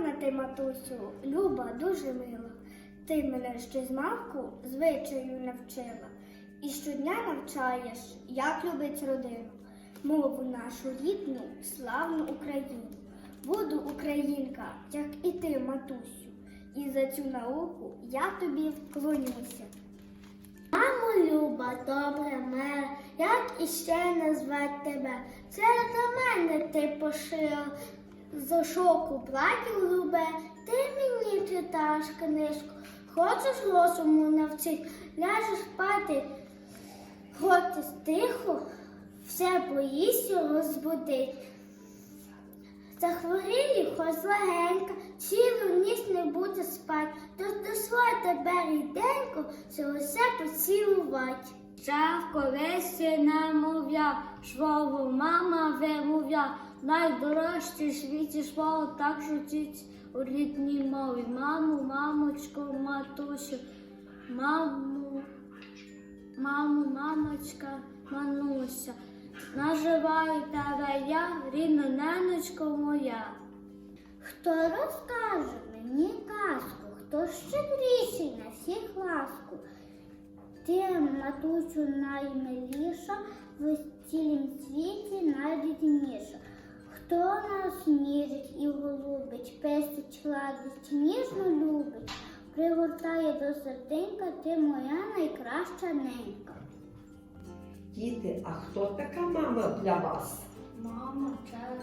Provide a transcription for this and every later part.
гарна ти, матусю, люба, дуже мила. Ти мене ще з мавку звичаю навчила. І щодня навчаєш, як любить родину, мову нашу рідну, славну Україну. Буду українка, як і ти, матусю, і за цю науку я тобі вклонюся. Мамо Люба, добре мер, як іще назвать тебе? Це до мене ти пошила за шоку платів грубе, ти мені читаєш книжку, хочеш розуму навчить, ляжеш спати, хочеш тихо, все боїшся розбудить. Захворілі хоч легенько, цілу ніч не буде спать, тож дозволь тебе ріденько, все усе поцілувати. Чавко весі намов'я, швову мама вимов'я, найдорожче в світі слово так жутіть у рідній мові. Маму, мамочку, матусю, маму, маму, мамочка, мануся. Називаю тебе я, рідна неночко моя. Хто розкаже мені казку, хто щедріший на всіх ласку? Ти, матусю, наймиліша, в цілім світі найрідніша. Ніжить і голубить, пестить, гладить, ніжно любить, пригортає до серденька, ти моя найкраща ненька. Діти, а хто така мама для вас? Мама, це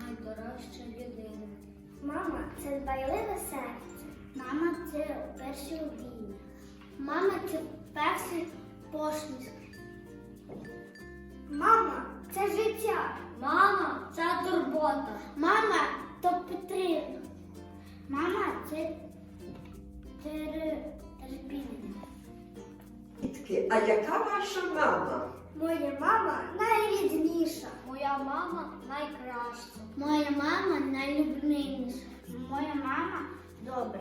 найдорожча людина. Мама це дбайливе серце. Мама це перші обійми. Мама це перший посмішк. Мама це життя. Мама, це турбота. Мама то підтримка. Мама це тер- терпіння. Дітки, а яка ваша мама? Моя мама найрідніша. Моя мама найкраща. Моя мама найлюбніша. Моя мама добра.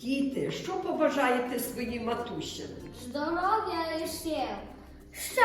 Діти, що побажаєте своїй матусі? Здоров'я і сил. Щастя,